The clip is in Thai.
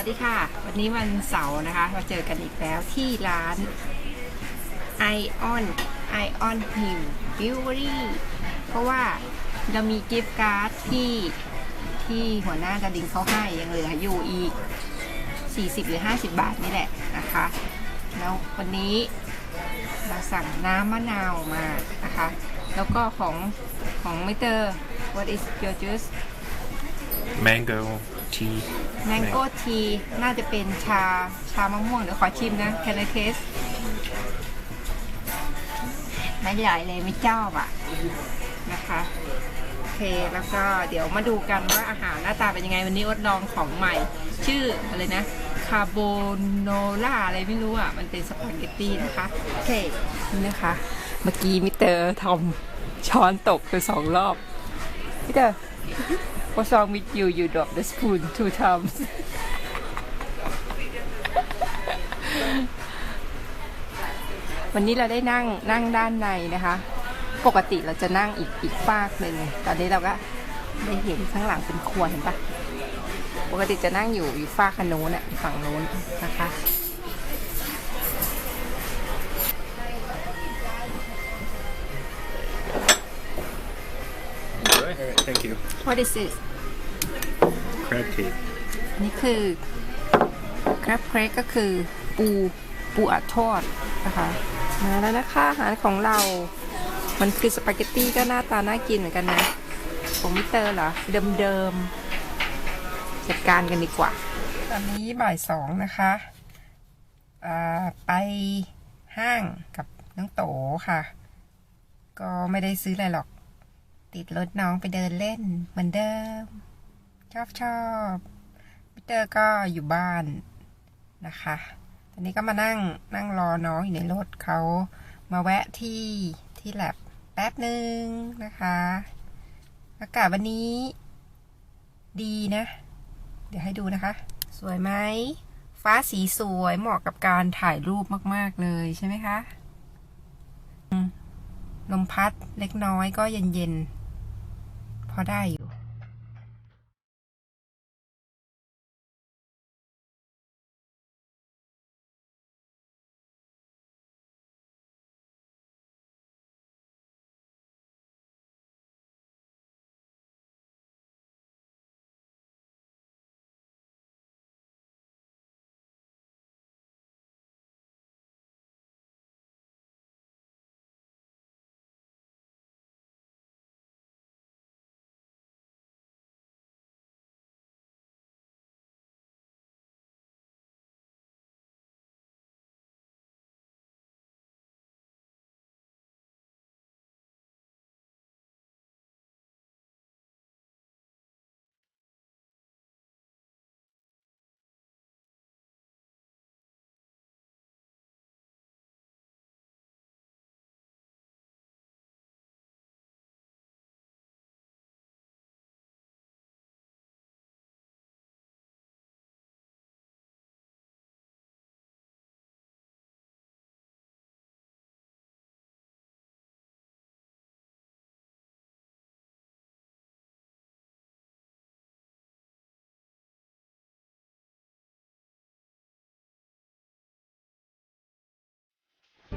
ัสดีค่ะ วันนี้วันเสาร์นะคะมาเจอกันอีกแล้วที่ร้าน Ion Ion Hill Brewery เพราะว่าเรามีกิฟต์การ์ดที่ที่หัวหน้าดาดิงเขาให้ยังเหลืออยู่อีก 40 หรือ 50 บาทนี่แหละนะคะ แล้ววันนี้เราสั่งน้ำมะนาวมานะคะ แล้วก็ของของมิเตอร์ what is your juice mango tea แมงโก้ทีน่าจะเป็นชาชามะม่วงเดี๋ยวขอชิมนะ Can I taste ไม่ใหญ่เลยไม่เจ้าอะนะคะโอเคแล้วก็เดี๋ยวมาดูกันว่าอาหารหน้าตาเป็นยังไงวันนี้อดลองของใหม่ ชื่ออะไรนะคาโบโนล่าอะไรไม่รู้อะ มันเป็นสปาเกตตี้นะคะโอเคนี่นะคะ เมื่อกี้มิสเตอร์ทอมช้อนตกไปสองรอบมิสเตอร์ What's wrong with you? You dropped the spoon two times. วันนี้เราได้นั่งนั่งด้านในนะคะ ปกติเราจะนั่งอีกอีกฟากหนึ่งตอนนี้เราก็ได้เห็นข้างหลังเป็นครัวเห็นปะปกติจะนั่งอยู่อยู่ฟากขนู้นอะฝั่งนู้นนะคะ Alright, thank you. What is this Crab cake. นี่คือครับเครกก็คือปูปูอัดทอดนะคะมาแล้วนะคะอาหารของเรา มันคือสปาเกตตี้ก็หน้าตาน่ากินเหมือนกันนะของมิสเตอร์เหรอ เดิมๆจัดการกันดีกว่า ตอนนี้บ่ายสองนะคะอ่าไปห้างกับน้องโตค่ะ ก็ไม่ได้ซื้ออะไรหรอก ติดรถน้องไปเดินเล่น เหมือนเดิม ชอบชอบพีเตอร์ก็อยู่บ้านนะคะ ตอนนี้ก็มานั่งนั่งรอน้องอยู่ในรถเขามาแวะที่ที่แลบแป๊บหนึ่งนะคะ อากาศวันนี้ ดีนะ เดี๋ยวให้ดูนะคะ สวยไหม ฟ้าสีสวยเหมาะกับการถ่ายรูปมาก ๆ เลยใช่ไหมคะลมพัดเล็กน้อยก็เย็น ๆ พอได้อยู่